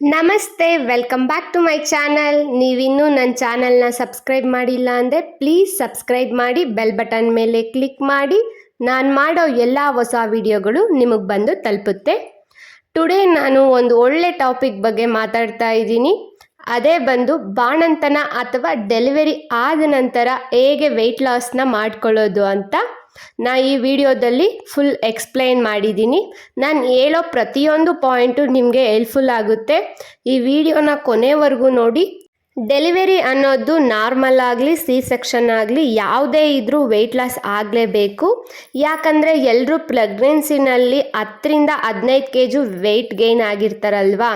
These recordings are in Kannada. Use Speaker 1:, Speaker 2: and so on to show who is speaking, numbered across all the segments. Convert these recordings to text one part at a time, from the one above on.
Speaker 1: ನಮಸ್ತೆ welcome back to my channel ನೀವಿನ್ನೂ ನನ್ನ ಚಾನಲ್ನ ಸಬ್ಸ್ಕ್ರೈಬ್ ಮಾಡಿಲ್ಲ ಅಂದರೆ ಪ್ಲೀಸ್ ಸಬ್ಸ್ಕ್ರೈಬ್ ಮಾಡಿ ಬೆಲ್ ಬಟನ್ ಮೇಲೆ ಕ್ಲಿಕ್ ಮಾಡಿ. ನಾನು ಮಾಡೋ ಎಲ್ಲ ಹೊಸ ವಿಡಿಯೋಗಳು ನಿಮಗೆ ಬಂದು ತಲುಪುತ್ತೆ. ಟುಡೇ ನಾನು ಒಂದು ಒಳ್ಳೆ ಟಾಪಿಕ್ ಬಗ್ಗೆ ಮಾತಾಡ್ತಾ ಇದ್ದೀನಿ. ಅದೇ ಬಂದು ಬಾಣಂತನ ಅಥವಾ ಡೆಲಿವರಿ ಆದ ನಂತರ ಹೇಗೆ ವೆಯ್ಟ್ ಲಾಸ್ನ ಮಾಡ್ಕೊಳ್ಳೋದು ಅಂತ ನಾ ಈ ವಿಡಿಯೋದಲ್ಲಿ ಫುಲ್ ಎಕ್ಸ್ಪ್ಲೈನ್ ಮಾಡಿದ್ದೀನಿ. ನಾನು ಹೇಳೋ ಪ್ರತಿಯೊಂದು ಪಾಯಿಂಟು ನಿಮಗೆ ಹೆಲ್ಪ್ಫುಲ್ ಆಗುತ್ತೆ. ಈ ವಿಡಿಯೋನ ಕೊನೆವರೆಗೂ ನೋಡಿ. ಡೆಲಿವರಿ ಅನ್ನೋದು ನಾರ್ಮಲ್ ಆಗಲಿ, ಸಿ ಸೆಕ್ಷನ್ ಆಗಲಿ, ಯಾವುದೇ ಇದ್ರೂ ವೆಯ್ಟ್ ಲಾಸ್ ಆಗಲೇಬೇಕು. ಯಾಕಂದರೆ ಎಲ್ಲರೂ ಪ್ರೆಗ್ನೆನ್ಸಿನಲ್ಲಿ ಹತ್ತರಿಂದ ಹದಿನೈದು ಕೆ ಜಿ ವೆಯ್ಟ್ ಗೈನ್ ಆಗಿರ್ತಾರಲ್ವಾ?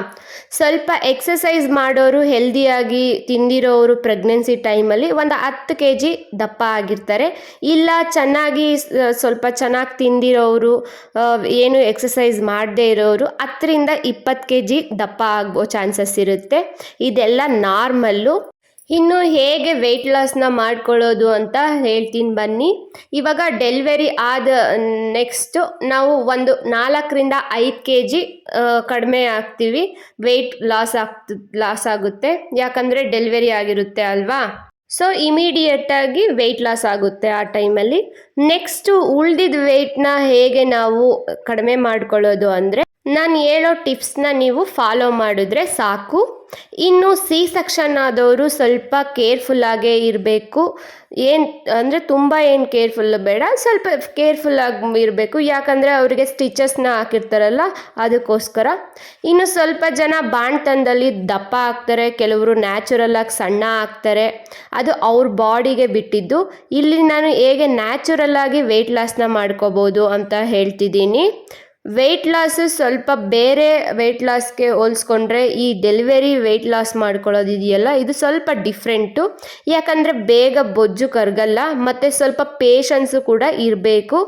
Speaker 1: ಸ್ವಲ್ಪ ಎಕ್ಸಸೈಸ್ ಮಾಡೋರು ಹೆಲ್ದಿಯಾಗಿ ತಿಂದಿರೋರು ಪ್ರೆಗ್ನೆನ್ಸಿ ಟೈಮಲ್ಲಿ ಒಂದು ಹತ್ತು ಕೆ ಜಿ ದಪ್ಪ ಆಗಿರ್ತಾರೆ. ಇಲ್ಲ ಚೆನ್ನಾಗಿ ಸ್ವಲ್ಪ ಚೆನ್ನಾಗಿ ತಿಂದಿರೋರು ಏನು ಎಕ್ಸಸೈಸ್ ಮಾಡದೇ ಇರೋರು ಹತ್ತರಿಂದ ಇಪ್ಪತ್ತು ಕೆ ಜಿ ದಪ್ಪ ಆಗೋ ಚಾನ್ಸಸ್ ಇರುತ್ತೆ. ಇದೆಲ್ಲ ನಾರ್ಮಲ್ಲು ಇನ್ನು ಹೇಗೆ ವೆಯ್ಟ್ ಲಾಸ್ನ ಮಾಡ್ಕೊಳ್ಳೋದು ಅಂತ ಹೇಳ್ತೀನಿ ಬನ್ನಿ. ಇವಾಗ ಡೆಲಿವರಿ ಆದ ನೆಕ್ಸ್ಟು ನಾವು ಒಂದು ನಾಲ್ಕರಿಂದ ಐದು ಕೆ ಜಿ ಕಡಿಮೆ ಆಗ್ತೀವಿ. ವೆಯ್ಟ್ ಲಾಸ್ ಆಗ್ತ ಲಾಸ್ ಆಗುತ್ತೆ. ಯಾಕಂದರೆ ಡೆಲಿವರಿ ಆಗಿರುತ್ತೆ ಅಲ್ವಾ? ಸೊ ಇಮಿಡಿಯೇಟಾಗಿ ವೆಯ್ಟ್ ಲಾಸ್ ಆಗುತ್ತೆ ಆ ಟೈಮಲ್ಲಿ ನೆಕ್ಸ್ಟು ಉಳ್ದಿದ ವೆಯ್ಟ್ನ ಹೇಗೆ ನಾವು ಕಡಿಮೆ ಮಾಡ್ಕೊಳ್ಳೋದು ಅಂದರೆ, ನಾನು ಹೇಳೋ ಟಿಪ್ಸ್ನ ನೀವು ಫಾಲೋ ಮಾಡಿದ್ರೆ ಸಾಕು. ಇನ್ನು ಸಿ ಸೆಕ್ಷನ್ ಆದವರು ಸ್ವಲ್ಪ ಕೇರ್ಫುಲ್ಲಾಗೇ ಇರಬೇಕು. ಏನು, ಅಂದರೆ ತುಂಬ ಏನು ಕೇರ್ಫುಲ್ ಬೇಡ, ಸ್ವಲ್ಪ ಕೇರ್ಫುಲ್ಲಾಗಿ ಇರಬೇಕು. ಯಾಕಂದರೆ ಅವರಿಗೆ ಸ್ಟಿಚಸ್ನ ಹಾಕಿರ್ತಾರಲ್ಲ, ಅದಕ್ಕೋಸ್ಕರ. ಇನ್ನು ಸ್ವಲ್ಪ ಜನ ಬಾಣ್ತನದಲ್ಲಿ ದಪ್ಪ ಆಗ್ತಾರೆ, ಕೆಲವರು ನ್ಯಾಚುರಲ್ಲಾಗಿ ಸಣ್ಣ ಆಗ್ತಾರೆ. ಅದು ಅವ್ರ ಬಾಡಿಗೆ ಬಿಟ್ಟಿದ್ದು. ಇಲ್ಲಿ ನಾನು ಹೇಗೆ ನ್ಯಾಚುರಲ್ಲಾಗಿ ವೆಯ್ಟ್ ಲಾಸ್ನ ಮಾಡ್ಕೋಬೋದು ಅಂತ ಹೇಳ್ತಿದ್ದೀನಿ. ವೆಯ್ಟ್ ಲಾಸ್ ಸ್ವಲ್ಪ ಬೇರೆ ವೆಯ್ಟ್ ಲಾಸ್ಗೆ ಹೋಲಿಸ್ಕೊಂಡ್ರೆ ಈ ಡೆಲಿವರಿ ವೆಯ್ಟ್ ಲಾಸ್ ಮಾಡ್ಕೊಳ್ಳೋದಿದೆಯಲ್ಲ ಇದು ಸ್ವಲ್ಪ ಡಿಫ್ರೆಂಟು ಯಾಕಂದರೆ ಬೇಗ ಬೊಜ್ಜು ಕರಗಲ್ಲ, ಮತ್ತು ಸ್ವಲ್ಪ ಪೇಷನ್ಸು ಕೂಡ ಇರಬೇಕು.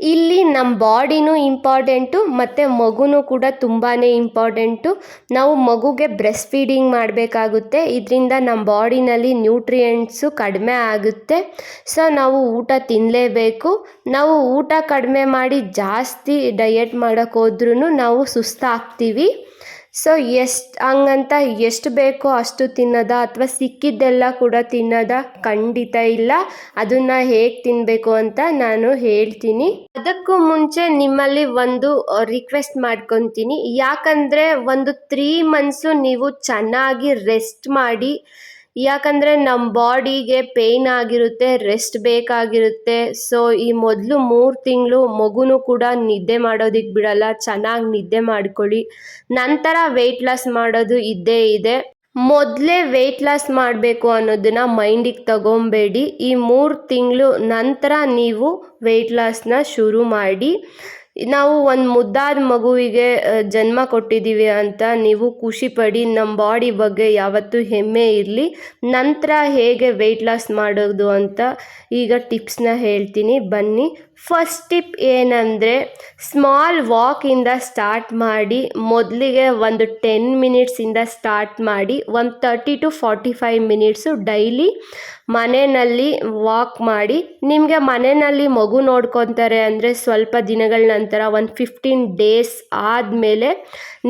Speaker 1: ಇಲ್ಲಿ ನಮ್ಮ ಬಾಡಿನೂ ಇಂಪಾರ್ಟೆಂಟು, ಮತ್ತು ಮಗುನೂ ಕೂಡ ತುಂಬಾ ಇಂಪಾರ್ಟೆಂಟು. ನಾವು ಮಗುಗೆ ಬ್ರೆಸ್ಟ್ ಫೀಡಿಂಗ್ ಮಾಡಬೇಕಾಗುತ್ತೆ. ಇದರಿಂದ ನಮ್ಮ ಬಾಡಿನಲ್ಲಿ ನ್ಯೂಟ್ರಿಯೆಂಟ್ಸು ಕಡಿಮೆ ಆಗುತ್ತೆ. ಸೊ, ನಾವು ಊಟ ತಿನ್ನಲೇಬೇಕು ನಾವು ಊಟ ಕಡಿಮೆ ಮಾಡಿ ಜಾಸ್ತಿ ಡಯೆಟ್ ಮಾಡೋಕ್ಕೋದ್ರೂ ನಾವು ಸುಸ್ತಾಗ್ತೀವಿ. ಸೊ ಎಷ್ಟು ಹಂಗಂತ ಎಷ್ಟು ಬೇಕೋ ಅಷ್ಟು ತಿನ್ನೋದ ಅಥವಾ ಸಿಕ್ಕಿದ್ದೆಲ್ಲ ಕೂಡ ತಿನ್ನೋದ ಖಂಡಿತ ಇಲ್ಲ. ಅದನ್ನ ಹೇಗೆ ತಿನ್ನಬೇಕು ಅಂತ ನಾನು ಹೇಳ್ತೀನಿ. ಅದಕ್ಕೂ ಮುಂಚೆ ನಿಮ್ಮಲ್ಲಿ ಒಂದು ರಿಕ್ವೆಸ್ಟ್ ಮಾಡ್ಕೊತೀನಿ. ಯಾಕಂದರೆ ಒಂದು ತ್ರೀ ಮಂತ್ಸು ನೀವು ಚೆನ್ನಾಗಿ ರೆಸ್ಟ್ ಮಾಡಿ ಯಾಕಂದರೆ ನಮ್ಮ ಬಾಡಿಗೆ ಪೇಯ್ನ್ ಆಗಿರುತ್ತೆ, ರೆಸ್ಟ್ ಬೇಕಾಗಿರುತ್ತೆ. ಸೊ ಈ ಮೊದಲು ಮೂರು ತಿಂಗಳು ಮಗುನೂ ಕೂಡ ನಿದ್ದೆ ಮಾಡೋದಕ್ಕೆ ಬಿಡಲ್ಲ, ಚೆನ್ನಾಗಿ ನಿದ್ದೆ ಮಾಡ್ಕೊಳ್ಳಿ. ನಂತರ ವೆಯ್ಟ್ ಲಾಸ್ ಮಾಡೋದು ಇದ್ದೇ ಇದೆ. ಮೊದಲೇ ವೆಯ್ಟ್ ಲಾಸ್ ಮಾಡಬೇಕು ಅನ್ನೋದನ್ನ ಮೈಂಡಿಗೆ ತಗೊಬೇಡಿ. ಈ ಮೂರು ತಿಂಗಳು ನಂತರ ನೀವು ವೆಯ್ಟ್ ಲಾಸ್ನ ಶುರು ಮಾಡಿ. ನಾವು ಒಂದು ಮುದ್ದಾದ ಮಗುವಿಗೆ ಜನ್ಮ ಕೊಟ್ಟಿದ್ದೀವಿ ಅಂತ ನೀವು ಖುಷಿ ಪಡಿ ನಮ್ಮ ಬಾಡಿ ಬಗ್ಗೆ ಯಾವತ್ತೂ ಹೆಮ್ಮೆ ಇರಲಿ. ನಂತರ ಹೇಗೆ ವೆಯ್ಟ್ ಲಾಸ್ ಮಾಡೋದು ಅಂತ ಈಗ ಟಿಪ್ಸ್ನ ಹೇಳ್ತೀನಿ. ಬನ್ನಿ. ಫಸ್ಟ್ ಟಿಪ್ ಏನಂದರೆ ಸ್ಮಾಲ್ ವಾಕಿಂದ ಸ್ಟಾರ್ಟ್ ಮಾಡಿ, ಮೊದಲಿಗೆ ಒಂದು ಟೆನ್ ಮಿನಿಟ್ಸಿಂದ ಸ್ಟಾರ್ಟ್ ಮಾಡಿ, ಒಂದು thirty to forty five minutes daily ಮನೆಯಲ್ಲಿ ವಾಕ್ ಮಾಡಿ. ನಿಮಗೆ ಮನೆಯಲ್ಲಿ ಮಗು ನೋಡ್ಕೊತಾರೆ ಅಂದರೆ ಸ್ವಲ್ಪ ದಿನಗಳ ನಂತರ ಒಂದು ಫಿಫ್ಟೀನ್ ಡೇಸ್ ಆದಮೇಲೆ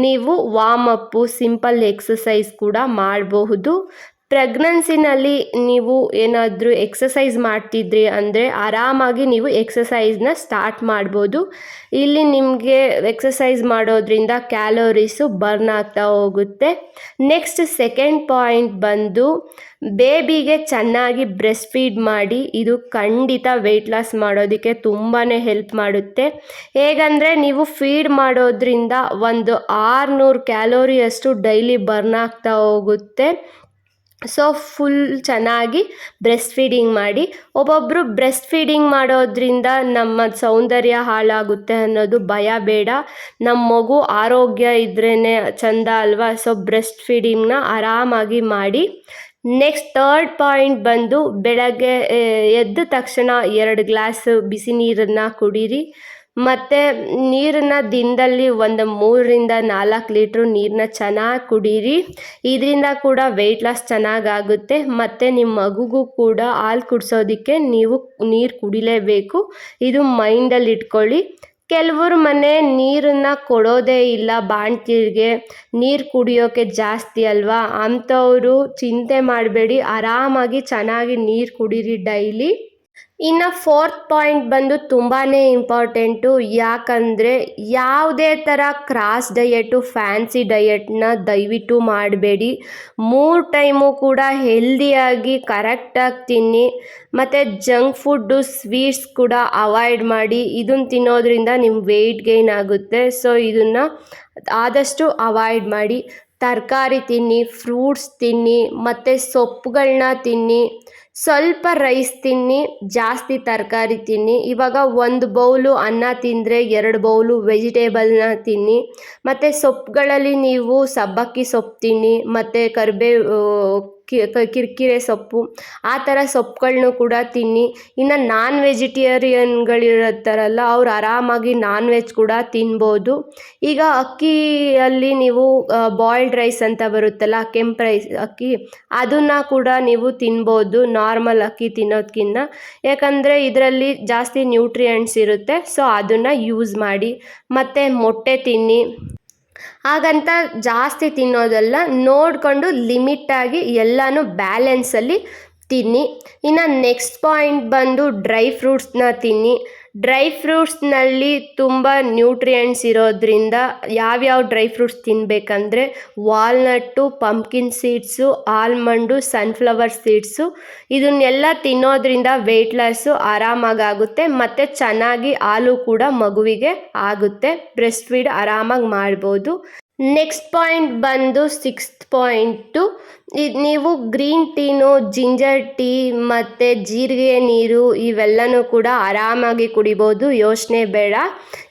Speaker 1: ನೀವು ವಾಮಪ್ಪು ಸಿಂಪಲ್ ಎಕ್ಸಸೈಸ್ ಕೂಡ ಮಾಡಬಹುದು. ಪ್ರೆಗ್ನೆನ್ಸಿನಲ್ಲಿ ನೀವು ಏನಾದರೂ ಎಕ್ಸಸೈಸ್ ಮಾಡ್ತಿದ್ರಿ ಅಂದರೆ ಆರಾಮಾಗಿ ನೀವು ಎಕ್ಸಸೈಸ್ನ ಸ್ಟಾರ್ಟ್ ಮಾಡ್ಬೋದು. ಇಲ್ಲಿ ನಿಮಗೆ ಎಕ್ಸಸೈಸ್ ಮಾಡೋದ್ರಿಂದ ಕ್ಯಾಲೋರೀಸು ಬರ್ನ್ ಆಗ್ತಾ ಹೋಗುತ್ತೆ. ನೆಕ್ಸ್ಟ್ ಸೆಕೆಂಡ್ ಪಾಯಿಂಟ್ ಬಂದು ಬೇಬಿಗೆ ಚೆನ್ನಾಗಿ ಬ್ರೆಸ್ಟ್ ಫೀಡ್ ಮಾಡಿ, ಇದು ಖಂಡಿತ ವೆಯ್ಟ್ ಲಾಸ್ ಮಾಡೋದಕ್ಕೆ ತುಂಬಾ ಹೆಲ್ಪ್ ಮಾಡುತ್ತೆ. ಹೇಗಂದರೆ ನೀವು ಫೀಡ್ ಮಾಡೋದ್ರಿಂದ ಒಂದು ಆರುನೂರು ಕ್ಯಾಲೋರಿಯಷ್ಟು ಡೈಲಿ ಬರ್ನ್ ಆಗ್ತಾ ಹೋಗುತ್ತೆ. ಸೊ ಫುಲ್ ಚೆನ್ನಾಗಿ ಬ್ರೆಸ್ಟ್ ಫೀಡಿಂಗ್ ಮಾಡಿ. ಒಬ್ಬೊಬ್ಬರು ಬ್ರೆಸ್ಟ್ ಫೀಡಿಂಗ್ ಮಾಡೋದ್ರಿಂದ ನಮ್ಮ ಸೌಂದರ್ಯ ಹಾಳಾಗುತ್ತೆ ಅನ್ನೋದು ಭಯ ಬೇಡ. ನಮ್ಮ ಮಗು ಆರೋಗ್ಯ ಇದ್ರೇ ಚಂದ ಅಲ್ವಾ? ಸೊ ಬ್ರೆಸ್ಟ್ ಫೀಡಿಂಗ್ನ ಆರಾಮಾಗಿ ಮಾಡಿ. ನೆಕ್ಸ್ಟ್ ಥರ್ಡ್ ಪಾಯಿಂಟ್ ಬಂದು ಬೆಳಗ್ಗೆ ಎದ್ದ ತಕ್ಷಣ ಎರಡು ಗ್ಲಾಸ್ ಬಿಸಿ ನೀರನ್ನು ಕುಡೀರಿ. ಮತ್ತು ನೀರನ್ನು ದಿನದಲ್ಲಿ ಒಂದು ಮೂರರಿಂದ ನಾಲ್ಕು ಲೀಟ್ರ್ ನೀರನ್ನ ಚೆನ್ನಾಗಿ ಕುಡೀರಿ. ಇದರಿಂದ ಕೂಡ ವೆಯ್ಟ್ ಲಾಸ್ ಚೆನ್ನಾಗಾಗುತ್ತೆ. ಮತ್ತು ನಿಮ್ಮ ಮಗುಗೂ ಕೂಡ ಹಾಲು ಕುಡಿಸೋದಕ್ಕೆ ನೀವು ನೀರು ಕುಡಿಲೇಬೇಕು. ಇದು ಮೈಂಡಲ್ಲಿ ಇಟ್ಕೊಳ್ಳಿ. ಕೆಲವ್ರ ಮನೆ ನೀರನ್ನು ಕೊಡೋದೇ ಇಲ್ಲ ಬಾಣ್ತಿರಿಗೆ. ನೀರು ಕುಡಿಯೋಕೆ ಜಾಸ್ತಿ ಅಲ್ವಾ? ಅಂಥವರು ಚಿಂತೆ ಮಾಡಬೇಡಿ. ಆರಾಮಾಗಿ ಚೆನ್ನಾಗಿ ನೀರು ಕುಡೀರಿ ಡೈಲಿ. ಇನ್ನು ಫೋರ್ತ್ ಪಾಯಿಂಟ್ ಬಂದು ತುಂಬಾ ಇಂಪಾರ್ಟೆಂಟು ಯಾಕಂದರೆ ಯಾವುದೇ ಥರ ಕ್ರಾಸ್ ಡಯಟು ಫ್ಯಾನ್ಸಿ ಡಯಟ್ನ ದಯವಿಟ್ಟು ಮಾಡಬೇಡಿ. ಮೂರು ಟೈಮು ಕೂಡ ಹೆಲ್ದಿಯಾಗಿ ಕರೆಕ್ಟಾಗಿ ತಿನ್ನಿ. ಮತ್ತು ಜಂಕ್ ಫುಡ್ಡು ಸ್ವೀಟ್ಸ್ ಕೂಡ ಅವಾಯ್ಡ್ ಮಾಡಿ. ಇದನ್ನು ತಿನ್ನೋದ್ರಿಂದ ನಿಮ್ಮ ವೆಯ್ಟ್ ಗೈನ್ ಆಗುತ್ತೆ. ಸೊ ಇದನ್ನು ಆದಷ್ಟು ಅವಾಯ್ಡ್ ಮಾಡಿ. ತರಕಾರಿ ತಿನ್ನಿ ಫ್ರೂಟ್ಸ್ ತಿನ್ನಿ, ಮತ್ತು ಸೊಪ್ಪುಗಳನ್ನ ತಿನ್ನಿ, ಸ್ವಲ್ಪ ರೈಸ್ ತಿನ್ನಿ, ಜಾಸ್ತಿ ತರಕಾರಿ ತಿನ್ನಿ. ಇವಾಗ ಒಂದು ಬೌಲು ಅನ್ನ ತಿಂದರೆ ಎರಡು ಬೌಲು ವೆಜಿಟೇಬಲ್ನ ತಿನ್ನಿ. ಮತ್ತು ಸೊಪ್ಪುಗಳಲ್ಲಿ ನೀವು ಸಬ್ಬಕ್ಕಿ ಸೊಪ್ಪು ತಿನ್ನಿ, ಮತ್ತು ಕರಿಬೇವು ಕಿರಿಕಿರೆ ಸೊಪ್ಪು, ಆ ಥರ ಸೊಪ್ಪುಗಳ್ನು ಕೂಡ ತಿನ್ನಿ. ಇನ್ನು ನಾನ್ ವೆಜಿಟೇರಿಯನ್ಗಳಿರುತ್ತಾರಲ್ಲ ಅವ್ರು ಆರಾಮಾಗಿ ನಾನ್ ವೆಜ್ ಕೂಡ ತಿನ್ಬೋದು. ಈಗ ಅಕ್ಕಿಯಲ್ಲಿ ನೀವು ಬಾಯ್ಲ್ಡ್ ರೈಸ್ ಅಂತ ಬರುತ್ತಲ್ಲ, ಕೆಂಪು ರೈಸ್ ಅಕ್ಕಿ, ಅದನ್ನು ಕೂಡ ನೀವು ತಿನ್ಬೋದು ನಾರ್ಮಲ್ ಅಕ್ಕಿ ತಿನ್ನೋದಕ್ಕಿಂತ ಯಾಕಂದರೆ ಇದರಲ್ಲಿ ಜಾಸ್ತಿ ನ್ಯೂಟ್ರಿಯೆಂಟ್ಸ್ ಇರುತ್ತೆ ಸೊ ಅದನ್ನು ಯೂಸ್ ಮಾಡಿ. ಮತ್ತು ಮೊಟ್ಟೆ ತಿನ್ನಿ. ಹಾಗಂತ ಜಾಸ್ತಿ ತಿನ್ನೋದಲ್ಲ, ನೋಡಿಕೊಂಡು ಲಿಮಿಟ್ಟಾಗಿ ಎಲ್ಲನೂ ಬ್ಯಾಲೆನ್ಸಲ್ಲಿ ತಿನ್ನಿ. ಇನ್ನು ನೆಕ್ಸ್ಟ್ ಪಾಯಿಂಟ್ ಬಂದು ಡ್ರೈ ಫ್ರೂಟ್ಸ್ನ ತಿನ್ನಿ. ಡ್ರೈ ಫ್ರೂಟ್ಸ್ನಲ್ಲಿ ತುಂಬ ನ್ಯೂಟ್ರಿಯೆಂಟ್ಸ್ ಇರೋದ್ರಿಂದ ಯಾವ್ಯಾವ dry fruits ತಿನ್ನಬೇಕಂದ್ರೆ walnut, pumpkin seeds, almond, sunflower seeds. ಇದನ್ನೆಲ್ಲ ತಿನ್ನೋದ್ರಿಂದ ವೆಯ್ಟ್ ಲಾಸು ಆರಾಮಾಗುತ್ತೆ ಮತ್ತು ಚೆನ್ನಾಗಿ ಹಾಲು ಕೂಡ ಮಗುವಿಗೆ ಆಗುತ್ತೆ. ಬ್ರೆಸ್ಟ್ ಫೀಡ್ ಆರಾಮಾಗಿ ಮಾಡ್ಬೋದು. ನೆಕ್ಸ್ಟ್ ಪಾಯಿಂಟ್ ಬಂದು ಸಿಕ್ಸ್ತ್ ಪಾಯಿಂಟು ಇದು ನೀವು ಗ್ರೀನ್ ಟೀನು ಜಿಂಜರ್ ಟೀ ಮತ್ತು ಜೀರಿಗೆ ನೀರು ಇವೆಲ್ಲನೂ ಕೂಡ ಆರಾಮಾಗಿ ಕುಡಿಬೋದು. ಯೋಚನೆ ಬೇಡ.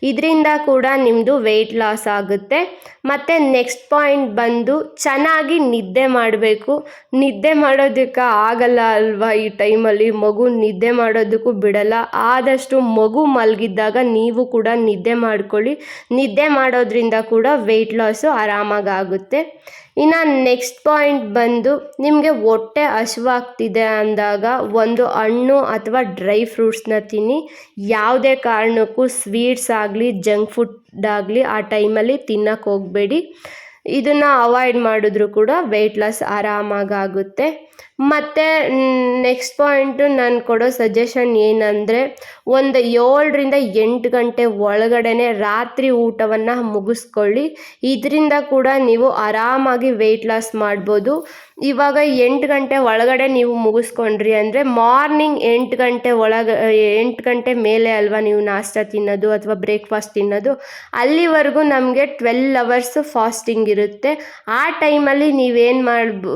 Speaker 1: ಇದರಿಂದ ಕೂಡ ನಿಮ್ಮದು ವೆಯ್ಟ್ ಲಾಸ್ ಆಗುತ್ತೆ. ಮತ್ತು ನೆಕ್ಸ್ಟ್ ಪಾಯಿಂಟ್ ಬಂದು ಚೆನ್ನಾಗಿ ನಿದ್ದೆ ಮಾಡಬೇಕು. ನಿದ್ದೆ ಮಾಡೋದಕ್ಕೆ ಆಗಲ್ಲ ಅಲ್ವಾ ಈ ಟೈಮಲ್ಲಿ? ಮಗು ನಿದ್ದೆ ಮಾಡೋದಕ್ಕೂ ಬಿಡಲ್ಲ. ಆದಷ್ಟು ಮಗು ಮಲಗಿದ್ದಾಗ ನೀವು ಕೂಡ ನಿದ್ದೆ ಮಾಡ್ಕೊಳ್ಳಿ. ನಿದ್ದೆ ಮಾಡೋದ್ರಿಂದ ಕೂಡ ವೆಯ್ಟ್ ಲಾಸು ಆರಾಮಾಗಿ ಆಗುತ್ತೆ ಇನ್ನು ನೆಕ್ಸ್ಟ್ ಪಾಯಿಂಟ್ ಬಂದು ನಿಮಗೆ ಹೊಟ್ಟೆ ಹಸಿವಾಗ್ತಿದೆ ಅಂದಾಗ ಒಂದು ಹಣ್ಣು ಅಥವಾ ಡ್ರೈ ಫ್ರೂಟ್ಸ್ನ ತಿನ್ನಿ. ಯಾವುದೇ ಕಾರಣಕ್ಕೂ ಸ್ವೀಟ್ಸ್ ಆಗಲಿ ಜಂಕ್ ಫುಡ್ ಆಗಲಿ ಆ ಟೈಮಲ್ಲಿ ತಿನ್ನಕ್ಕೆ ಹೋಗಬೇಡಿ. ಇದನ್ನು ಅವಾಯ್ಡ್ ಮಾಡಿದ್ರು ಕೂಡ ವೆಯ್ಟ್ ಲಾಸ್ ಆರಾಮಾಗುತ್ತೆ ಮತ್ತು ನೆಕ್ಸ್ಟ್ ಪಾಯಿಂಟು ನಾನು ಕೊಡೋ ಸಜೆಷನ್ ಏನಂದರೆ, ಒಂದು ಏಳರಿಂದ ಎಂಟು ಗಂಟೆ ಒಳಗಡೆ ರಾತ್ರಿ ಊಟವನ್ನು ಮುಗಿಸ್ಕೊಳ್ಳಿ. ಇದರಿಂದ ಕೂಡ ನೀವು ಆರಾಮಾಗಿ ವೆಯ್ಟ್ ಲಾಸ್ ಮಾಡ್ಬೋದು. ಇವಾಗ ಎಂಟು ಗಂಟೆ ಒಳಗಡೆ ನೀವು ಮುಗಿಸ್ಕೊಂಡ್ರಿ ಅಂದರೆ ಮಾರ್ನಿಂಗ್ ಎಂಟು ಗಂಟೆ ಒಳಗೆ, ಎಂಟು ಗಂಟೆ ಮೇಲೆ ಅಲ್ವಾ ನೀವು ನಾಷ್ಟ ತಿನ್ನೋದು ಅಥವಾ ಬ್ರೇಕ್ಫಾಸ್ಟ್ ತಿನ್ನೋದು, ಅಲ್ಲಿವರೆಗೂ ನಮಗೆ ಟ್ವೆಲ್ ಅವರ್ಸ್ ಫಾಸ್ಟಿಂಗ್ ಇರುತ್ತೆ. ಆ ಟೈಮಲ್ಲಿ ನೀವೇನು ಮಾಡ್ಬೋ,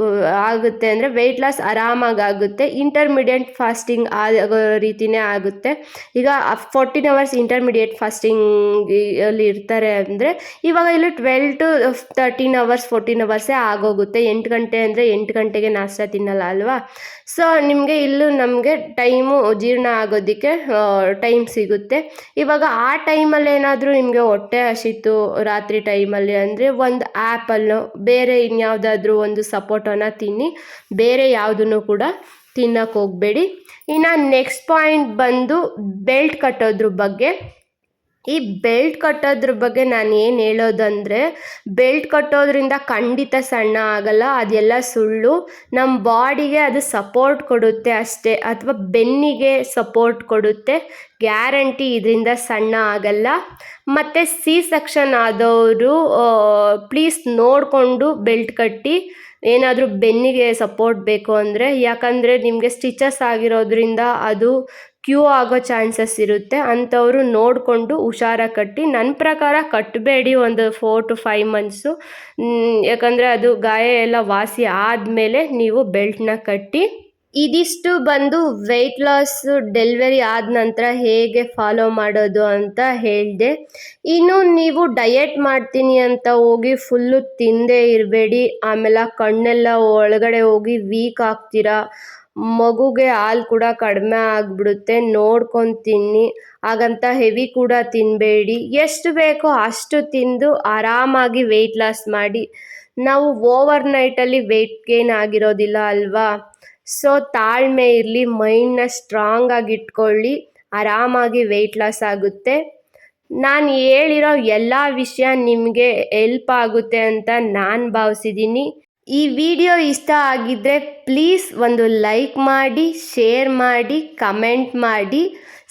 Speaker 1: ಆಗುತ್ತೆ ಅಂದರೆ ವೆಯ್ಟ್ ಲಾಸ್ ಆರಾಮಾಗಿ ಆಗುತ್ತೆ ಇಂಟರ್ಮಿಡಿಯೇಟ್ ಫಾಸ್ಟಿಂಗ್ ಆಗೋ ರೀತಿಯೇ ಆಗುತ್ತೆ. ಈಗ ಫೋರ್ಟೀನ್ ಅವರ್ಸ್ ಇಂಟರ್ಮಿಡಿಯೇಟ್ ಫಾಸ್ಟಿಂಗ್ ಅಲ್ಲಿ ಇರ್ತಾರೆ ಅಂದರೆ ಇವಾಗ ಇಲ್ಲಿ twelve to thirteen hours fourteen ಅವರ್ಸೇ ಆಗೋಗುತ್ತೆ. ಎಂಟು ಗಂಟೆ ಅಂದರೆ ಎಂಟು ಗಂಟೆಗೆ ನಾಷ್ಟ ತಿನ್ನಲ್ಲ ಅಲ್ವಾ? ಸೊ ನಿಮಗೆ ಇಲ್ಲೂ ನಮಗೆ ಟೈಮು ಜೀರ್ಣ ಆಗೋದಕ್ಕೆ ಟೈಮ್ ಸಿಗುತ್ತೆ. ಇವಾಗ ಆ ಟೈಮಲ್ಲಿ ಏನಾದರೂ ನಿಮಗೆ ಹೊಟ್ಟೆ ಹಸಿತು ರಾತ್ರಿ ಟೈಮಲ್ಲಿ ಅಂದರೆ ಒಂದು ಆ್ಯಪಲ್ಲು ಬೇರೆ ಇನ್ಯಾವುದಾದ್ರೂ ಒಂದು ಸಪೋಟೋನ ತಿನ್ನಿ. ಬೇರೆ ಯಾವುದನ್ನು ಕೂಡ ತಿನ್ನಕ್ಕೆ ಹೋಗಬೇಡಿ. ಇನ್ನು ನೆಕ್ಸ್ಟ್ ಪಾಯಿಂಟ್ ಬಂದು ಬೆಲ್ಟ್ ಕಟ್ಟೋದ್ರ ಬಗ್ಗೆ. ಈ ಬೆಲ್ಟ್ ಕಟ್ಟೋದ್ರ ಬಗ್ಗೆ ನಾನು ಏನು ಹೇಳೋದಂದರೆ ಬೆಲ್ಟ್ ಕಟ್ಟೋದ್ರಿಂದ ಖಂಡಿತ ಸಣ್ಣ ಆಗಲ್ಲ, ಅದೆಲ್ಲ ಸುಳ್ಳು. ನಮ್ಮ ಬಾಡಿಗೆ ಅದು ಸಪೋರ್ಟ್ ಕೊಡುತ್ತೆ ಅಷ್ಟೇ, ಅಥವಾ ಬೆನ್ನಿಗೆ ಸಪೋರ್ಟ್ ಕೊಡುತ್ತೆ. ಗ್ಯಾರಂಟಿ ಇದರಿಂದ ಸಣ್ಣ ಆಗಲ್ಲ. ಮತ್ತು ಸಿ ಸೆಕ್ಷನ್ ಆದವರು ಪ್ಲೀಸ್ ನೋಡಿಕೊಂಡು ಬೆಲ್ಟ್ ಕಟ್ಟಿ. ಏನಾದರೂ ಬೆನ್ನಿಗೆ ಸಪೋರ್ಟ್ ಬೇಕು ಅಂದರೆ, ಯಾಕಂದರೆ ನಿಮಗೆ ಸ್ಟಿಚಸ್ ಆಗಿರೋದ್ರಿಂದ ಅದು ಕ್ಯೂ ಆಗೋ ಚಾನ್ಸಸ್ ಇರುತ್ತೆ. ಅಂಥವರು ನೋಡಿಕೊಂಡು ಹುಷಾರ ಕಟ್ಟಿ ನನ್ನ ಪ್ರಕಾರ ಕಟ್ಟಬೇಡಿ ಒಂದು ಫೋರ್ ಟು ಫೈವ್ ಮಂತ್ಸು ಯಾಕಂದರೆ ಅದು ಗಾಯ ಎಲ್ಲ ವಾಸಿ ಆದಮೇಲೆ ನೀವು ಬೆಲ್ಟ್ನ ಕಟ್ಟಿ ಇದಿಷ್ಟು ಬಂದು ವೆಯ್ಟ್ ಲಾಸ್ ಡೆಲಿವರಿ ಆದ ನಂತರ ಹೇಗೆ ಫಾಲೋ ಮಾಡೋದು ಅಂತ ಹೇಳಿದೆ. ಇನ್ನು ನೀವು ಡಯೆಟ್ ಮಾಡ್ತೀನಿ ಅಂತ ಹೋಗಿ ಫುಲ್ಲು ತಿಂದೇ ಇರಬೇಡಿ. ಆಮೇಲೆ ಕಣ್ಣೆಲ್ಲ ಒಳಗಡೆ ಹೋಗಿ ವೀಕ್ ಆಗ್ತೀರಾ? ಮಗುಗೆ ಹಾಲು ಕೂಡ ಕಡಿಮೆ ಆಗಿಬಿಡುತ್ತೆ. ನೋಡ್ಕೊಂಡು ತಿನ್ನಿ. ಹಾಗಂತ ಹೆವಿ ಕೂಡ ತಿನ್ನಬೇಡಿ ಎಷ್ಟು ಬೇಕೋ ಅಷ್ಟು ತಿಂದು ಆರಾಮಾಗಿ ವೆಯ್ಟ್ ಲಾಸ್ ಮಾಡಿ. ನಾವು ಓವರ್ ನೈಟಲ್ಲಿ ವೆಯ್ಟ್ ಗೇನ್ ಆಗಿರೋದಿಲ್ಲ ಅಲ್ವಾ? ಸೊ ತಾಳ್ಮೆ ಇರಲಿ ಮೈಂಡ್ನ ಸ್ಟ್ರಾಂಗ್ ಆಗಿ ಇಟ್ಕೊಳ್ಳಿ, ಆರಾಮಾಗಿ ವೆಯ್ಟ್ ಲಾಸ್ ಆಗುತ್ತೆ. ನಾನು ಹೇಳಿರೋ ಎಲ್ಲ ವಿಷಯ ನಿಮಗೆ ಹೆಲ್ಪ್ ಆಗುತ್ತೆ ಅಂತ ನಾನು ಭಾವಿಸಿದ್ದೀನಿ. ಈ ವಿಡಿಯೋ ಇಷ್ಟ ಆಗಿದ್ದರೆ ಪ್ಲೀಸ್ ಒಂದು ಲೈಕ್ ಮಾಡಿ ಶೇರ್ ಮಾಡಿ ಕಮೆಂಟ್ ಮಾಡಿ.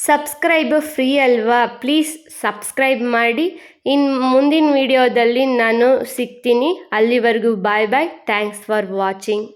Speaker 1: ಸಬ್ಸ್ಕ್ರೈಬ್ ಫ್ರೀ ಅಲ್ವಾ? ಪ್ಲೀಸ್ ಸಬ್ಸ್ಕ್ರೈಬ್ ಮಾಡಿ. ಇನ್ನು ಮುಂದಿನ ವಿಡಿಯೋದಲ್ಲಿ ನಾನು ಸಿಗ್ತೀನಿ. ಅಲ್ಲಿವರೆಗೂ bye bye thanks for watching